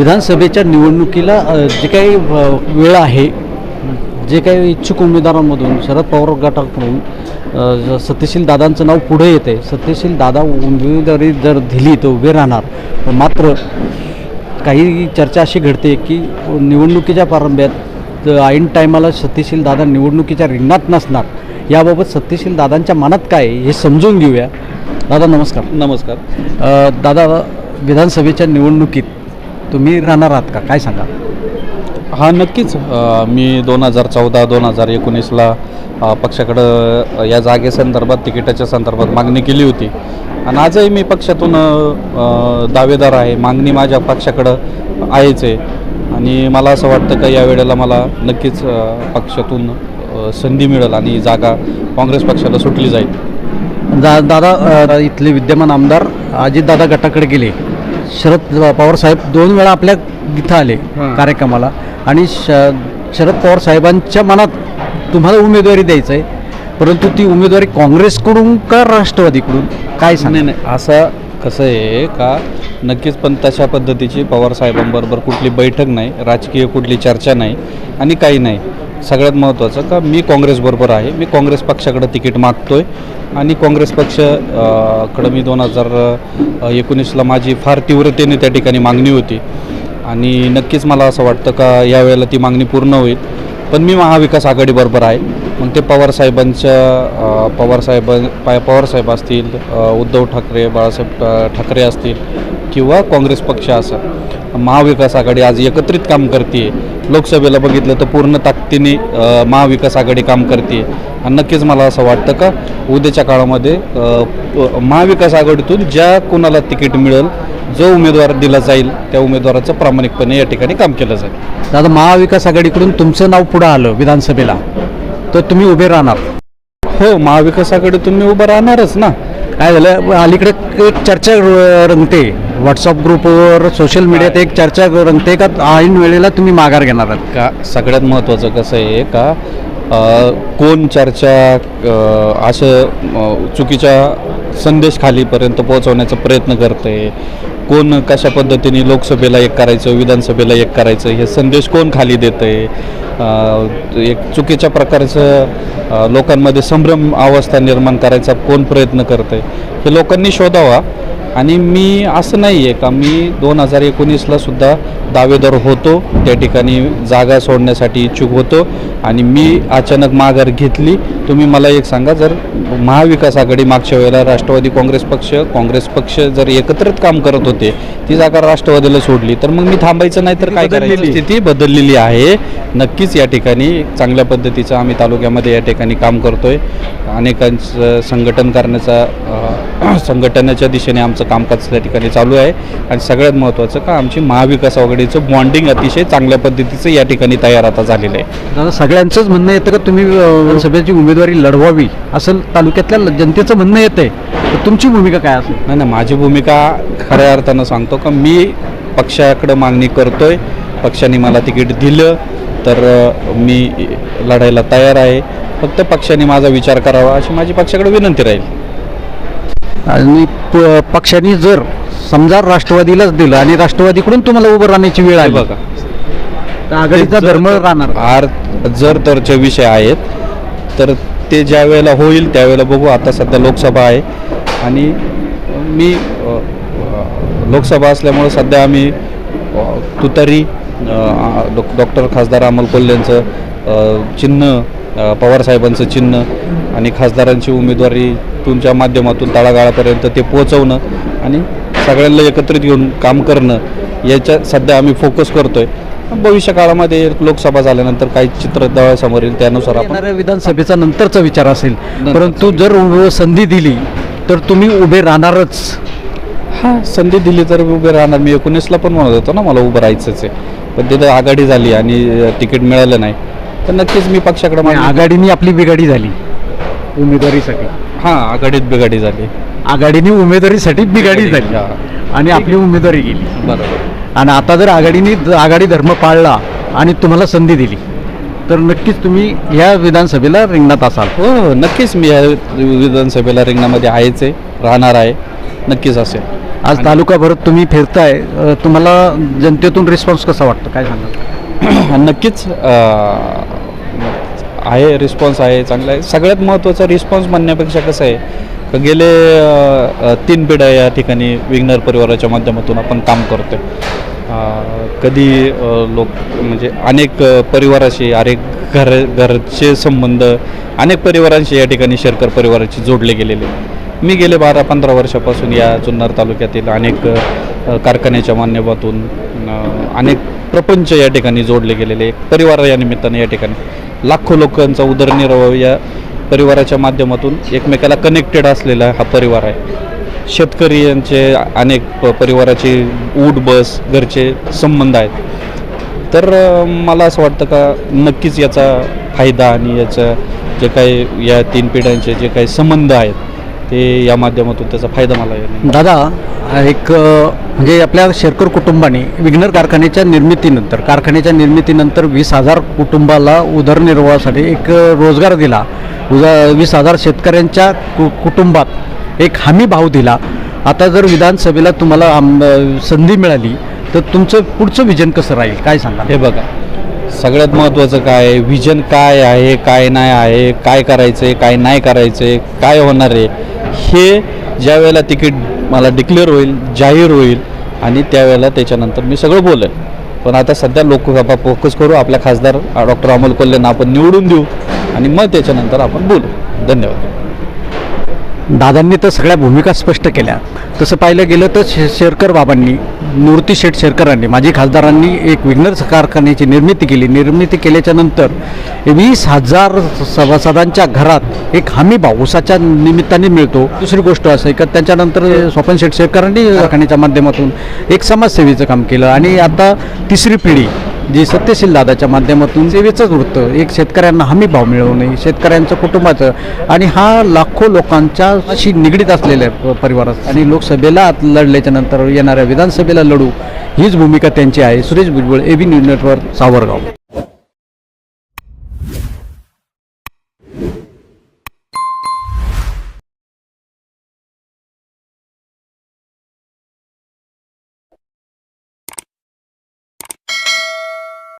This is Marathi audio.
विधानसभेच्या निवडणुकीला जे काही वेळ आहे जे काही इच्छुक उमेदवारांमधून शरद पवार गटाकडून सत्यशील दादांचं नाव पुढे येते. सत्यशील दादा उमेदवारी जर दिली तर उभे राहणार. मात्र काही चर्चा अशी घडते की निवडणुकीच्या प्रारंभात ऐन टायमाला सत्यशील दादा निवडणुकीच्या रिंगणात नसणार. याबाबत सत्यशील दादांच्या मनात काय हे समजून घेऊया. दादा नमस्कार. नमस्कार. दादा विधानसभेच्या निवडणुकीत तुम्ही राहणार आहात का? काय सांगा हा नक्कीच. अ, मी दोन हजार चौदा दोन हजार एकोणीसला अ, पक्षाकडं या जागेसंदर्भात तिकिटाच्या संदर्भात मागणी केली होती. आणि आजही मी पक्षातून अ, दावेदार आहे. मागणी माझ्या पक्षाकडं आहेच आहे. आणि मला असं वाटतं का या वेळेला मला नक्कीच अ, पक्षातून अ, संधी मिळेल आणि जागा काँग्रेस पक्षाला सुटली जाईल. दा दादा अ, इथले विद्यमान आमदार अजितदादा गटाकडे गेले. शरद पवार साहेब दोन वेळा आपल्या इथं आले. कार्यक्रमाला. आणि श शरद पवार साहेबांच्या मनात तुम्हाला उमेदवारी द्यायचं आहे परंतु ती उमेदवारी काँग्रेसकडून का राष्ट्रवादीकडून? काय सांग नाही नाही असं कसं आहे का नक्कीच पण तशा पद्धतीची पवारसाहेबांबरोबर कुठली बैठक नाही राजकीय कुठली चर्चा नाही आणि काही नाही. सगळ्यात महत्त्वाचं का मी काँग्रेसबरोबर आहे मी काँग्रेस पक्षाकडे तिकीट मागतो आहे आणि काँग्रेस पक्षकडं मी दोन हजार एकोणीसला माझी फार तीव्रतेने त्या ठिकाणी मागणी होती. आणि नक्कीच मला असं वाटतं का यावेळेला ती मागणी पूर्ण होईल. पण मी महाविकास आघाडीबरोबर आहे. मग ते पवारसाहेबांच्या अ, पवारसाहेब पवार पवारसाहेब असतील उद्धव ठाकरे बाळासाहेब ठाकरे असतील किंवा काँग्रेस पक्ष असं महाविकास आघाडी आज एकत्रित काम करते लोकसभेला बघितलं तर पूर्ण ताकदीने महाविकास आघाडी काम करते आणि नक्कीच मला असं वाटतं का उद्याच्या काळामध्ये महाविकास आघाडीतून ज्या कोणाला तिकीट मिळेल जो उमेदवार दिला जाईल त्या उमेदवाराचं प्रामाणिकपणे या ठिकाणी काम केलं जाईल. दादा महाविकास आघाडीकडून तुमचं नाव पुढं आलं विधानसभेला. तर तुम्ही उभे राहणार. हो महाविकास आघाडीतून मी उभं राहणारच ना. काय झालं? अलीकडे एक चर्चा रंगते. व्हॉट्सअप ग्रुपवर सोशल मीडियात एक चर्चा रंगते का? ऐन वेळेला तुम्ही माघार घेणार आहात. का? सगळ्यात महत्त्वाचं कसं आहे का? कोण चर्चा असं चुकीच्या संदेश खालीपर्यंत पोहोचवण्याचा प्रयत्न करते? कोण कशा पद्धतीने लोकसभेला एक करायचं विधानसभेला एक करायचं? हे संदेश कोण खाली देतं आहे एक चुकीच्या प्रकारचं लोकांमध्ये संभ्रम अवस्था निर्माण करायचा कोण प्रयत्न करतं आहे हे लोकांनी शोधावा. आणि मी असं नाही आहे का मी दोन हजार एकोणीसला सुद्धा दावेदार होतो त्या ठिकाणी जागा सोडण्यासाठी इच्छुक होतो आणि मी अचानक माघार घेतली. तुम्ही मला एक सांगा जर महाविकास आघाडी मागच्या वेळेला राष्ट्रवादी काँग्रेस पक्ष काँग्रेस पक्ष जर एकत्रित काम करत होते ती जागा राष्ट्रवादीला सोडली तर मग मी थांबायचं नाही तर काय करायचं. स्थिती बदललेली आहे. नक्कीच या ठिकाणी चांगल्या पद्धतीचं आम्ही तालुक्यामध्ये या ठिकाणी काम करतोय. अनेकांचं संघटन करण्याचा संघटनाच्या दिशेने आमचं कामकाज त्या ठिकाणी चालू आहे. आणि सगळ्यात महत्त्वाचं का आमची महाविकास आघाडीचं बॉन्डिंग अतिशय चांगल्या पद्धतीचं या ठिकाणी तयार आता झालेलं आहे. दादा सगळ्यांचंच म्हणणं येतं का तुम्ही सभेची उमेदवारी लढवावी असं तालुक्यातल्या जनतेचं म्हणणं येतंय. तर तुमची भूमिका काय असेल? नाही नाही माझी भूमिका खऱ्या अर्थानं सांगतो का मी पक्षाकडं मागणी करतोय. पक्षाने मला तिकीट दिलं तर मी लढायला तयार आहे. फक्त पक्षाने माझा विचार करावा अशी माझी पक्षाकडे विनंती राहील. आणि प- पक्षाने जर समजा राष्ट्रवादीलाच दिलं आणि राष्ट्रवादीकडून तुम्हाला उभं राहण्याची वेळ हे आली बघा. तर आघाडीचा धर्म राहणार आर जर तरचे विषय आहेत तर ते ज्या वेळेला होईल त्यावेळेला बघू. आता सध्या लोकसभा आहे. आणि मी अ, अ, लोकसभा असल्यामुळं सध्या आम्ही अ, तुतारी अ, डॉ- डॉक्टर खासदार अमोल कोल्हेंचं अ, चिन्ह अ, पवारसाहेबांचं चिन्ह आणि खासदारांची उमेदवारी तुमच्या माध्यमातून तळागाळापर्यंत ते पोहोचवणं आणि सगळ्यांना एकत्रित घेऊन काम करणं याच्या सध्या आम्ही फोकस करतोय. भविष्य काळामध्ये लोकसभा झाल्यानंतर काही चित्र डोळ्यासमोर येईल त्यानुसार आपण विधानसभेचा नंतरचा विचार असेल. परंतु जर उभं संधी दिली तर तुम्ही उभे राहणारच. हां संधी दिली तर उभे राहणार. मी एकोणीसला पण म्हणत होतो ना मला उभं राहायचंच आहे. पण तिथं आघाडी झाली आणि तिकीट मिळालं नाही. तर नक्कीच मी पक्षाकडे आघाडीने आपली बिघाडी झाली उमेदवारीसाठी. हां आघाडीत बिघाडी झाली. आघाडीने उमेदवारीसाठी बिघाडी झाली. हां. आणि आपली उमेदवारी गेली. बरोबर. आणि आता जर आघाडीने आघाडी धर्म पाळला आणि तुम्हाला संधी दिली तर नक्कीच तुम्ही या विधानसभेला रिंगणात असाल. हो हो नक्कीच मी या विधानसभेला रिंगणामध्ये आहेच आहे राहणार आहे. नक्कीच असेल. आज तालुका भरत तुम्ही फिरताय अ, तुम्हाला जनतेतून रिस्पॉन्स कसा वाटतं? काय सांगाल? नक्कीच अ, आहे रिस्पॉन्स आहे चांगला आहे. सगळ्यात महत्त्वाचा रिस्पॉन्स म्हणण्यापेक्षा कसं आहे गेले तीन पिढ्या या ठिकाणी विघ्नर परिवाराच्या माध्यमातून आपण काम करतो कधी लोक म्हणजे अनेक परिवाराशी अनेक घर घरचे संबंध अनेक परिवारांशी या ठिकाणी शेरकर परिवाराची जोडले गेलेले. मी गेले बारा पंधरा वर्षापासून या जुन्नर तालुक्यातील अनेक कारखान्याच्या माध्यमातून अनेक प्रपंच या ठिकाणी जोडले गेलेले. एक परिवार या निमित्ताने या ठिकाणी लाखो लोकांचा उदरनिर्वाह या परिवाराच्या माध्यमातून एकमेकाला कनेक्टेड असलेला हा परिवार आहे. शेतकरी यांचे अनेक प- परिवाराचे ऊट बस घरचे संबंध आहेत. तर मला असं वाटतं का नक्कीच याचा फायदा आणि याचं जे काही या तीन पिढ्यांचे जे काही संबंध आहेत ते या माध्यमातून त्याचा फायदा मला दादा एक म्हणजे आपल्या शेरकर कुटुंबाने विघ्नर कारखान्याच्या निर्मितीनंतर कारखान्याच्या निर्मितीनंतर वीस हजार कुटुंबाला उदरनिर्वाहासाठी एक रोजगार दिला. उदा वीस हजार शेतकऱ्यांच्या कु कुटुंबात एक हमी भाव दिला. आता जर विधानसभेला तुम्हाला संधी मिळाली तर तुमचं पुढचं विजन कसं राहील? काय सांगा हे बघा सगळ्यात महत्त्वाचं काय आहे? विजन काय आहे काय नाही आहे? काय करायचं आहे काय नाही करायचं आहे काय होणार आहे? हे ज्या वेळेला तिकीट मला डिक्लेअर होईल जाहीर होईल आणि त्यावेळेला त्याच्यानंतर मी सगळं बोलेन पण आता सध्या लोक फोकस करू आपल्या खासदार डॉक्टर अमोल कोल्हेंना आपण निवडून देऊ आणि मग त्याच्यानंतर आपण बोलू. धन्यवाद. दादांनी तर सगळ्या भूमिका स्पष्ट केल्या. तसं पाहिलं गेलं तर शे शेरकर बाबांनी मूर्ती शेठ शेरकरांनी माजी खासदारांनी एक विघ्नर कारखान्याची निर्मिती केली. निर्मिती केल्याच्यानंतर वीस हजार सभासदांच्या घरात एक हमी भाव उसाच्या निमित्ताने मिळतो. दुसरी गोष्ट असं आहे का त्याच्यानंतर स्वपन शेठ शेरकरांनी कारखान्याच्या माध्यमातून एक समाजसेवेचं काम केलं. आणि आता तिसरी पिढी जी सत्यशील दादाच्या माध्यमातून सेवेचंच वृत्त एक शेतकऱ्यांना हमी भाव मिळवणे शेतकऱ्यांचं कुटुंबाचं आणि हा लाखो लोकांच्या अशी निगडीत असलेल्या परिवारात आणि लोकसभेला लढल्याच्या नंतर येणाऱ्या विधानसभेला लढू हीच भूमिका त्यांची आहे. Suresh Bhujbal A B news network Savargaon.